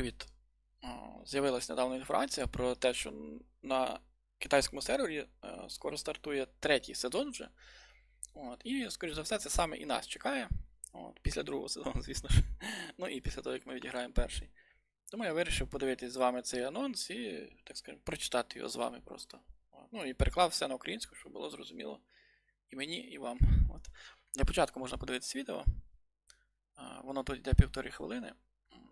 привіт. З'явилась недавно інформація про те, що на китайському сервері е, скоро стартує третій сезон вже. От, і, скоріш за все, це саме і нас чекає. От, після другого сезону, звісно ж. Ну і після того, як ми відіграємо перший. Тому я вирішив подивитись з вами цей анонс і, так скажемо, прочитати його з вами просто. От, ну і переклав все на українську, щоб було зрозуміло і мені, і вам. От. Для початку можна подивитись відео. Воно тут йде півтори хвилини.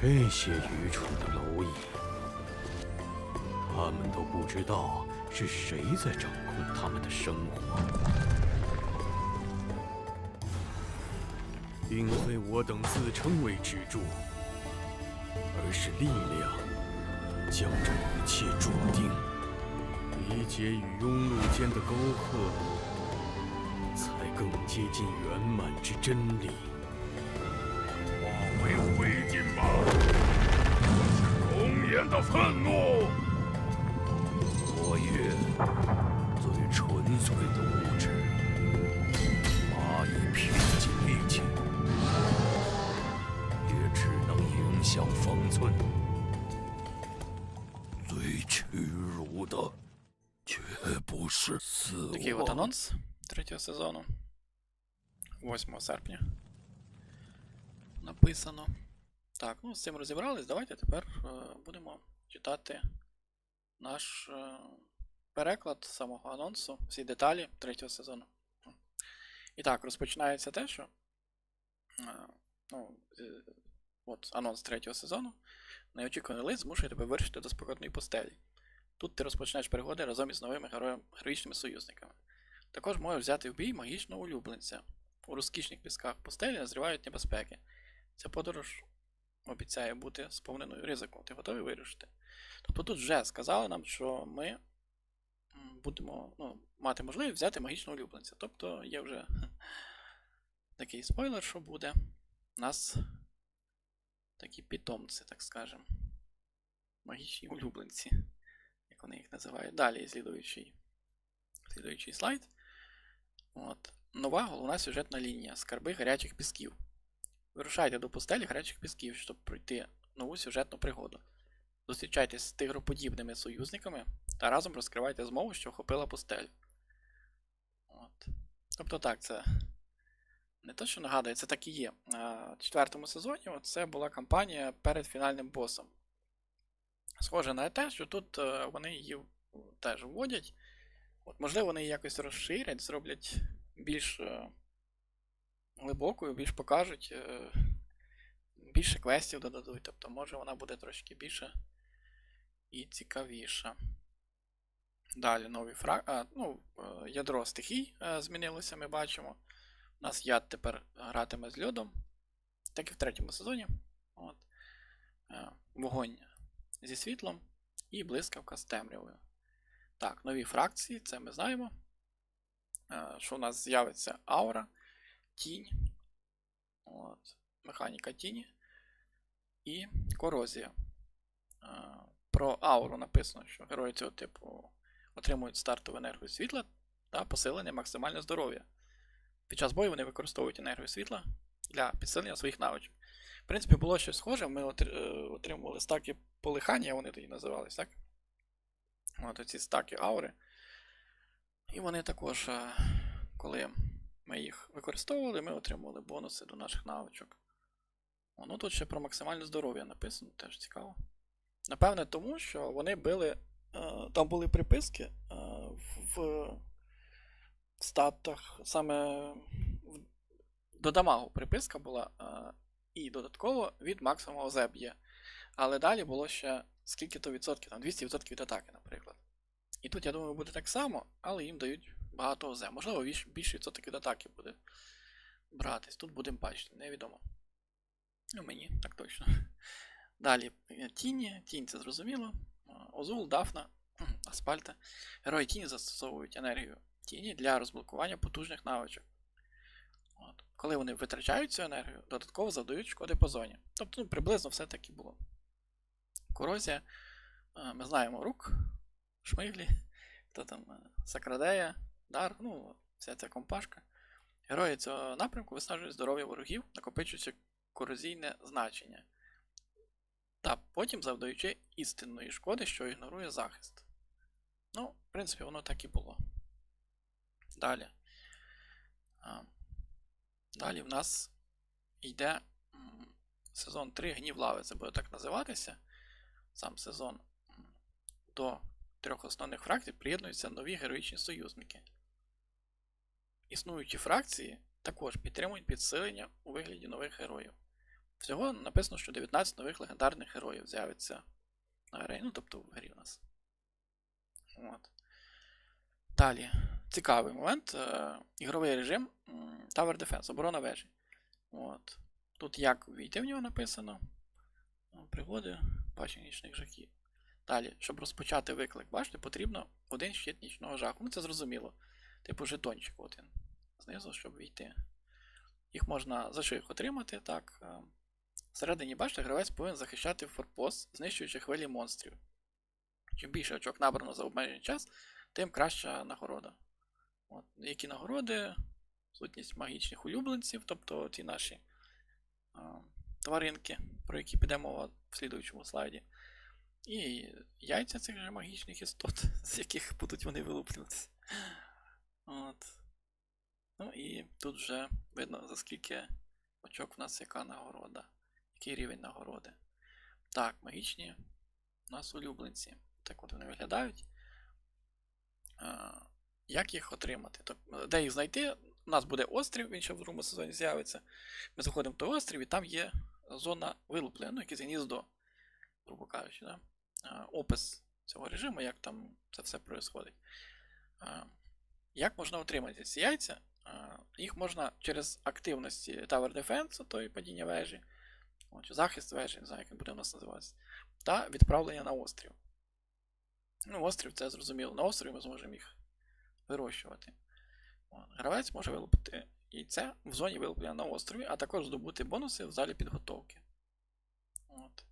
这些愚蠢的蝼蚁，他们都不知道是谁在掌控他们的生活。并非我等自称为支柱，而是力量将这一切注定。理解与庸碌间的沟壑，才更接近圆满之真理。的愤怒。 活跃最纯粹的物质，蚂蚁拼尽力气，也只能影响方寸。最屈辱的，却不是死 Такий от 亡。 анонс третього сезону. 8 серпня. Написано. Так, ну з цим розібрались. Давайте тепер е, будемо читати наш е, переклад самого анонсу, всі деталі третього сезону. І так, розпочинається те, що. е, ну, от анонс третього сезону. Неочікуваний лист змушує тебе вирішити до спокійної постелі. Тут ти розпочнеш пригоди разом із новими героями, героїчними союзниками. Також можеш взяти в бій магічного улюбленця. У розкішних пісках пустелі назрівають небезпеки. Ця подорож обіцяє бути сповненою ризику. Ти готовий вирішити? Тобто тут вже сказали нам, що ми будемо ну, мати можливість взяти магічного улюбленця. Тобто є вже такий спойлер, що буде. У нас такі питомці, так скажемо. Магічні улюбленці як вони їх називають. Далі слідуючий, слідуючий слайд. От. Нова головна сюжетна лінія Скарби гарячих пісків. Вирушайте до пустелі гарячих пісків, щоб пройти нову сюжетну пригоду. Зустрічайтесь з тигроподібними союзниками та разом розкривайте змову, що охопила пустелю. От. Тобто так, це не те, що нагадує, це так і є. А, В четвертому сезоні це була кампанія перед фінальним босом. Схоже на те, що тут е, вони її теж вводять. От, можливо, вони її якось розширять, зроблять більш е, глибокою, більш покажуть, е, більше квестів додадуть. Тобто, може вона буде трошки більше і цікавіша. Далі новий фраг. А, ну, е, ядро стихій е, змінилося, ми бачимо. У нас яд тепер гратиме з льодом, так і в третьому сезоні. От. Вогонь зі світлом і блискавка з темрявою. Так, нові фракції, це ми знаємо. Що у нас з'явиться аура, тінь, от, механіка тіні і корозія. Е, Про ауру написано, що герої цього типу отримують стартову енергію світла та посилення максимальне здоров'я. Під час бою вони використовують енергію світла для підсилення своїх навичок. В принципі, було щось схоже, ми е, отримували стаки полихання, вони тоді називались, так? От оці стаки аури. І вони також, е, коли ми їх використовували, ми отримували бонуси до наших навичок. О, Ну тут ще про максимальне здоров'я написано, теж цікаво. Напевне, тому що вони били. е, Там були приписки е, в, статах, саме до дамагу приписка була. е, і додатково від максимуму ОЗЕ б'є. Але далі було ще скільки-то відсотків, там 200% від атаки, наприклад. І тут, я думаю, буде так само, але їм дають багато ОЗЕ. Можливо, більш- більший відсоток від атаки буде братись. Тут будемо бачити, невідомо. Ну, мені так точно. Далі е, тіні, тінь це зрозуміло. Е, Озул, Дафна, Аспальта. Герої тіні застосовують енергію тіні для розблокування потужних навичок. От. Коли вони витрачають цю енергію, додатково завдають шкоди по зоні. Тобто, ну, приблизно все так і було. Корозія. е, Ми знаємо рук, шмиглі, хто там Сакрадея, Дар, ну, вся ця компашка. Герої цього напрямку виснажують здоров'я ворогів, накопичуючи корозійне значення. Та потім завдаючи істинної шкоди, що ігнорує захист. Ну, в принципі, воно так і було. Далі. Далі в нас йде сезон 3 Гнів лави. Це буде так називатися. Сам сезон. До трьох основних фракцій приєднуються нові героїчні союзники. Існуючі фракції також підтримують підсилення у вигляді нових героїв. Всього написано, що 19 нових легендарних героїв з'явиться на арені, ну тобто в грі у нас. От. Далі. Цікавий момент. Е, ігровий режим Tower Defense, оборона вежі. От. Тут як війти в нього написано. Пригоди, бачення нічних жахів. Далі, щоб розпочати виклик, бачите, потрібно один щит нічного жаху. Ну це зрозуміло. Типу жетончик він. Знизу, щоб війти. Їх можна за що їх отримати, так. е, Всередині, бачите, гравець повинен захищати форпост, знищуючи хвилі монстрів. Чим більше очок набрано за обмежений час, тим краща нагорода. От. Які нагороди? Сутність магічних улюбленців, тобто ті наші а, тваринки, про які піде мова в слідуючому слайді. І яйця цих же магічних істот, з яких будуть вони вилуплюватися. Ну і тут вже видно, за скільки очок в нас яка нагорода, який рівень нагороди. Так, магічні у нас улюбленці. Так от вони виглядають. Як їх отримати? Тобто, де їх знайти? У нас буде острів, він ще в другому сезоні з'явиться. Ми заходимо в той острів, і там є зона вилуплення, ну, якесь гніздо, грубо кажучи. Да? Опис цього режиму, як там це все відбувається. Як можна отримати ці яйця? Їх можна через активності Tower Defense, то падіння вежі, чи захист вежі, не знаю, як буде у нас називатися, та відправлення на острів. Ну, острів це зрозуміло. На острові ми зможемо їх вирощувати. Гравець може вилупити яйце в зоні вилуплення на острові, а також здобути бонуси в залі підготовки. От.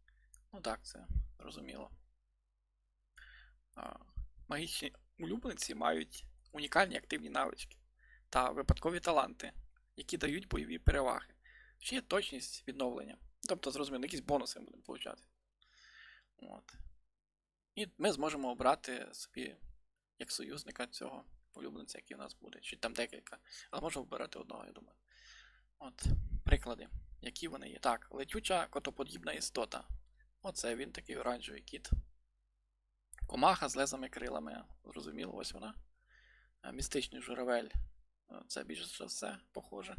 Ну так, це зрозуміло. Магічні улюбленці мають унікальні активні навички та випадкові таланти, які дають бойові переваги. Ще є точність відновлення. Тобто, зрозуміло, якісь бонуси будемо получати. От. І ми зможемо обрати собі як союзника цього улюбленця, який у нас буде. Чи там декілька. Але можемо обирати одного, я думаю. От, приклади, які вони є. Так, летюча котоподібна істота. Оце він такий оранжевий кіт. Комаха з лезами крилами. Зрозуміло, ось вона. Е, Містичний журавель. Е, Це більше за все похоже.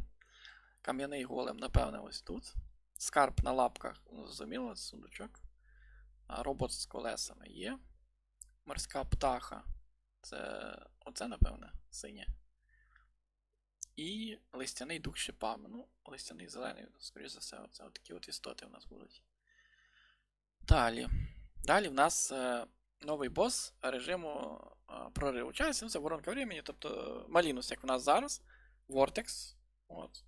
Кам'яний голем, напевне, ось тут. Скарб на лапках, ну, зрозуміло, сундучок. А Робот з колесами є. Морська птаха. Це. Оце, напевне, синє. І листяний дух шипами. Ну, листяний зелений, скоріш за все, оце такі от істоти в нас будуть. Далі. Далі в нас е, новий бос режиму е, прориву часу. Ну, це воронка времени, тобто Малінус, як в нас зараз. Vortex. От.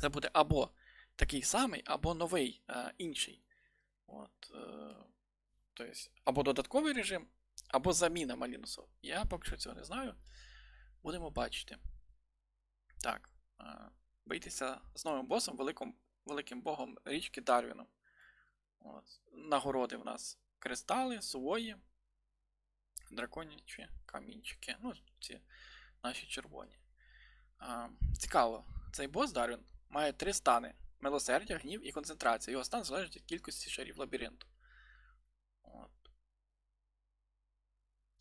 Це буде або такий самий, або новий, е, інший. От, е, тобто, або додатковий режим, або заміна Малінусу. Я поки що цього не знаю. Будемо бачити. Так. Е, з новим босом, великим, великим богом річки Дарвіном. От. Нагороди в нас кристали, сувої, драконячі камінчики. Ну, ці наші червоні. А, цікаво, цей бос Дарвін має три стани: милосердя, гнів і концентрація. Його стан залежить від кількості шарів лабіринту. От.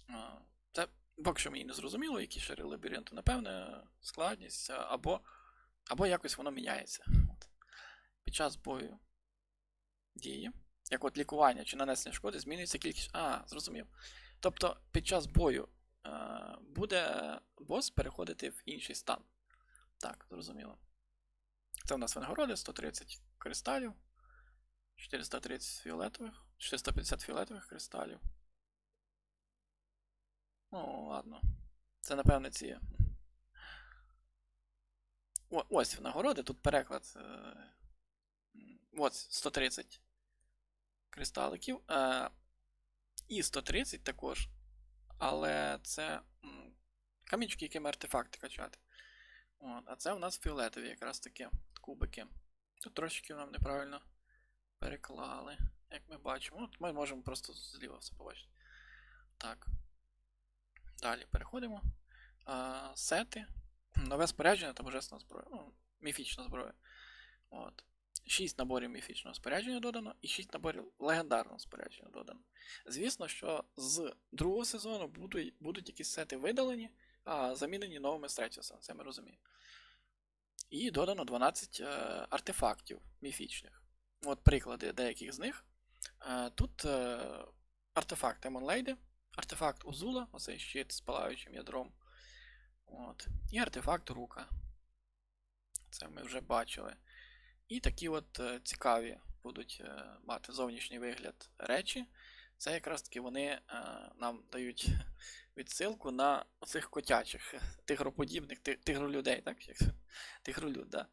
А, це поки що мені не зрозуміло, які шари лабіринту. Напевне, складність, або, або якось воно міняється. От. Під час бою дії, як от лікування чи нанесення шкоди, змінюється кількість. А, зрозумів. Тобто під час бою е, буде бос переходити в інший стан. Так, зрозуміло. Це у нас винагороди, 130 кристалів. 430 фіолетових, 450 фіолетових кристалів. Ну, ладно. Це, напевне, ці. О, ось нагороди, тут переклад. Е, ось 130 кристаликів. Е, і 130 також. Але це камінчики, якими артефакти качати. От, а це у нас фіолетові якраз таки кубики. Тут трошки нам неправильно переклали. Як ми бачимо. От ми можемо просто зліва все побачити. Так. Далі переходимо. А, сети. Нове спорядження та божественна зброя. Ну, міфічна зброя. От. 6 наборів міфічного спорядження додано і 6 наборів легендарного спорядження додано. Звісно, що з другого сезону будуть, будуть якісь сети видалені, а замінені новими з третього сезону, це ми розуміємо. І додано 12 е, артефактів міфічних. От приклади деяких з них. Е, тут е, артефакт Емонлейди, артефакт Узула, оцей щит з палаючим ядром. От. І артефакт Рука. Це ми вже бачили. І такі от е, цікаві будуть е, мати зовнішній вигляд речі. Це якраз таки вони е, нам дають відсилку на оцих котячих, тигроподібних, тигролюдей, так? Тигролюд, да.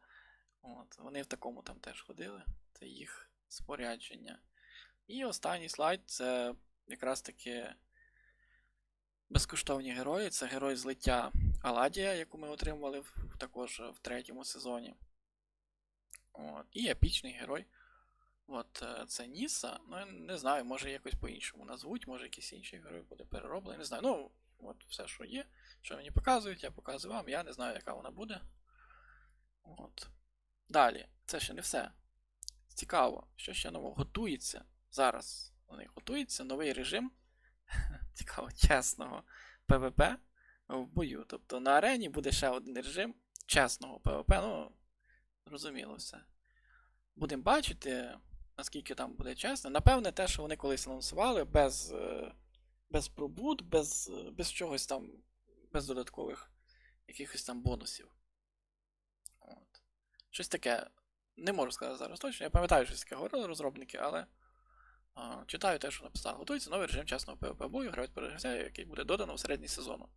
От, вони в такому там теж ходили. Це їх спорядження. І останній слайд це якраз таки безкоштовні герої. Це герой злиття Аладія, яку ми отримували також в третьому сезоні. От. І епічний герой. От е, це Ніса. Ну, я не знаю, може якось по-іншому назвуть, може якийсь інший герой буде перероблений. Не знаю. Ну, от все, що є, що мені показують, я показую вам. Я не знаю, яка вона буде. От. Далі, це ще не все. Цікаво, що ще нового готується. Зараз у них готується новий режим. Цікаво, чесного ПВП в бою. Тобто на арені буде ще один режим чесного ПВП. Ну, зрозуміло все. Будемо бачити, наскільки там буде чесно. Напевне, те, що вони колись анонсували, без, е, без пробуд, без, без чогось там, без додаткових якихось там бонусів. От. Щось таке. Не можу сказати зараз точно. Я пам'ятаю, щось таке говорили розробники, але а, читаю те, що написали. Готується новий режим чесного PvP бою, гравець перегравця, який буде додано в середній сезону.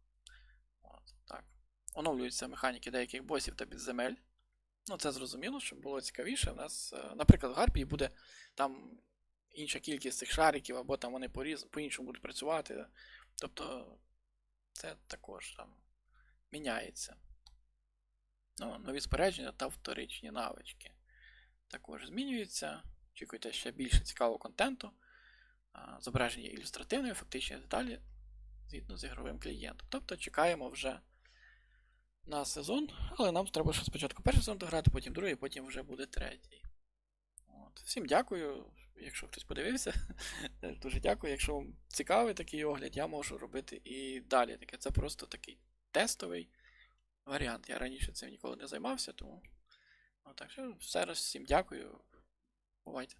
От, так. Оновлюються механіки деяких босів та підземель. Ну, це зрозуміло, щоб було цікавіше. У нас, е, наприклад, в Гарпії буде там інша кількість цих шариків, або там вони поріз... по-іншому будуть працювати. Тобто, це також там міняється. Ну, нові спорядження та вторичні навички. Також змінюються. Очікуйте ще більше цікавого контенту. Зображення ілюстративної, фактичні деталі згідно з ігровим клієнтом. Тобто чекаємо вже на сезон, але нам треба ще спочатку перший сезон дограти, потім другий, потім вже буде третій. От. Всім дякую, якщо хтось подивився. Дуже дякую. Якщо вам цікавий такий огляд, я можу робити і далі. Таке. Це просто такий тестовий варіант. Я раніше цим ніколи не займався, тому. Ну, так що все раз всім дякую. Бувайте.